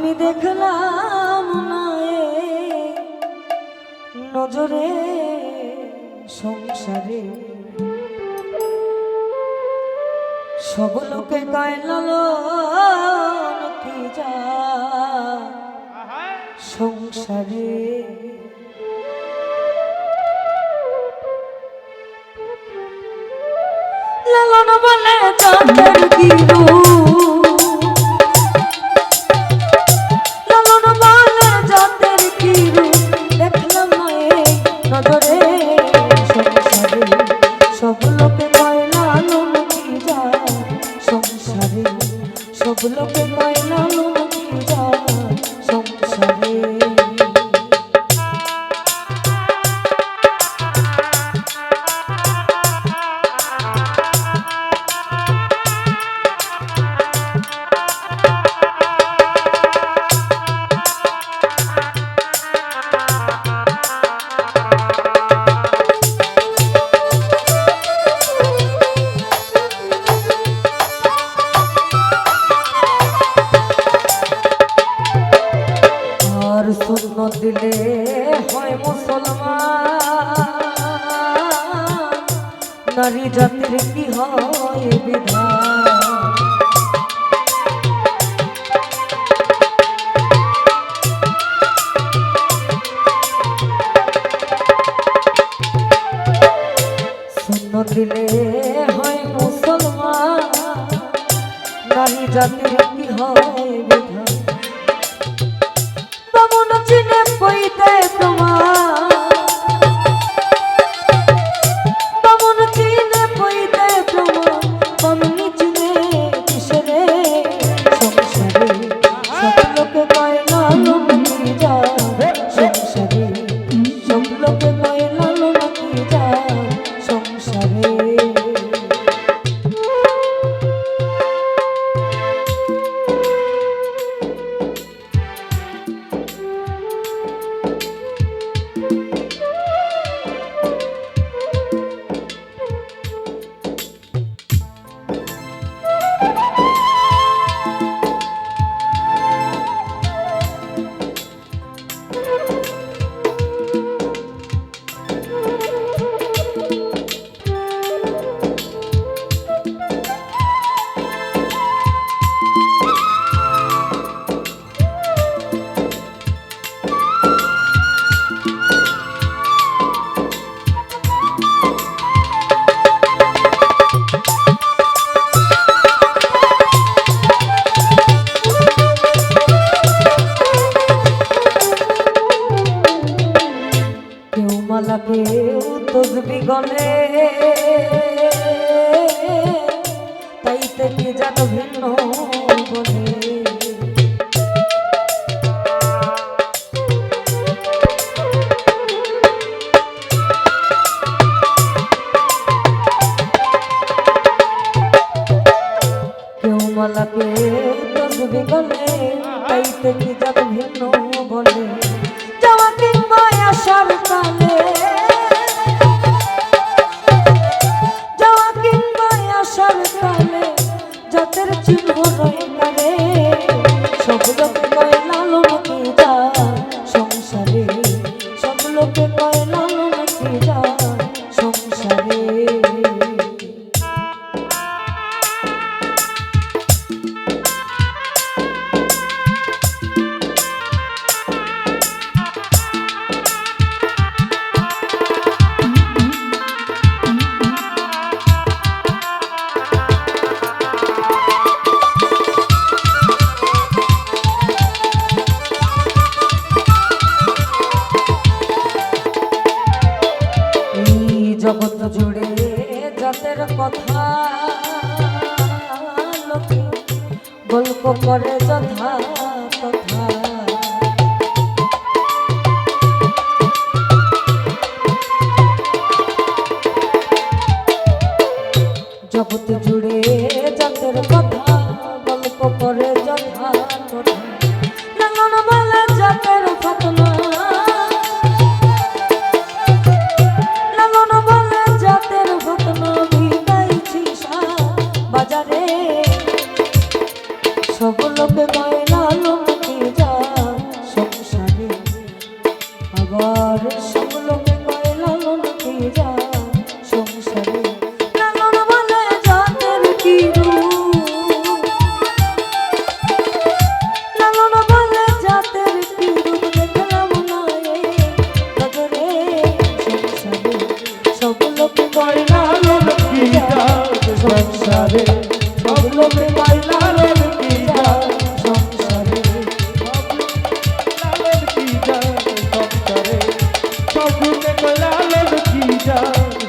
আমি দেখলাম না নজরে সংসারে। সব লোকে কায়লাল কি সংসারে? লালন বলে চাঁদের কি সব লোক ময়না যাওয়া দিলে হয় মুসলমান। নারী জাতির কি হয় বিধান? দিলে হয় মুসলমান। নারী জাতির Yeah. come রইলা সব জগৎ জুড়ে যাদের কথা। লোকে গল্প করে যথা তথা। জগৎ জুড়ে কথা গল্প করে সবার সুলকে করে লালন পীড়া সংসারে? লালন বলে জাতের কি লালন বলে জাতের কি রূপ, দেখলাম না তবে সংসারে। সব লোকে করে লালন পীড়া সংসারে? সব লোকে করে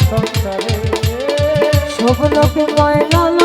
সংসারে সব লোকে ময়লা